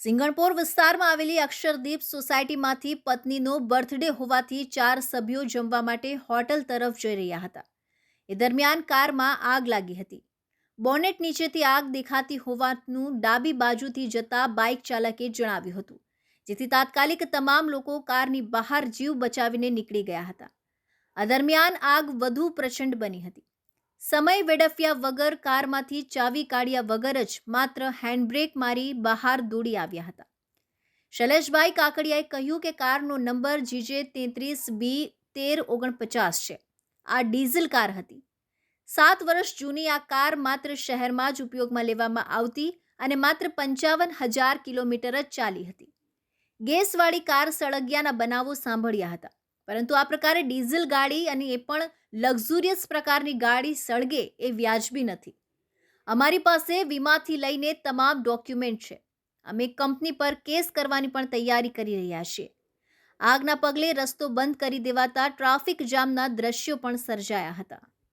સિંગણપોર વિસ્તારમાં આવેલી અક્ષરદીપ સોસાયટીમાંથી પત્નીનો બર્થડે હોવાથી ચાર સભ્યો જમવા માટે હોટલ તરફ જઈ રહ્યા હતા. એ દરમિયાન કારમાં આગ લાગી હતી. બોનેટ નીચેથી આગ દેખાતી હોવાનું ડાબી બાજુથી જતા બાઇક ચાલકે જણાવ્યું હતું, જેથી તાત્કાલિક તમામ લોકો કારની બહાર જીવ બચાવીને નીકળી ગયા હતા. આ દરમિયાન આગ વધુ પ્રચંડ બની હતી. સમય વેડફ્યા વગર કારમાંથી ચાવી કાઢ્યા વગર જ માત્ર હેન્ડબ્રેક મારી બહાર દોડી આવ્યા હતા. શૈલેષભાઈ કાકડિયાએ કહ્યું કે કારનો નંબર જીજે તેત્રીસ બી તેર ઓગણપચાસ છે. આ ડીઝલ કાર હતી. સાત વર્ષ જૂની આ કાર માત્ર શહેરમાં જ ઉપયોગમાં લેવામાં આવતી અને માત્ર પંચાવન હજાર કિલોમીટર જ ચાલી હતી. ગેસવાળી કાર સળગિયાના બનાવો સાંભળ્યા હતા. પરંતુ આ પ્રકારે ડીઝલ ગાડી અને એ પણ લક્ઝુરિયસ પ્રકારની ગાડી સળગે એ વ્યાજબી નથી. અમારી પાસે વીમાથી લઈને તમામ ડોક્યુમેન્ટ છે. અમે કંપની પર કેસ કરવાની પણ તૈયારી કરી રહ્યા છીએ. આગના પગલે રસ્તો બંધ કરી દેવાતા ટ્રાફિક જામના દ્રશ્યો પણ સર્જાયા હતા.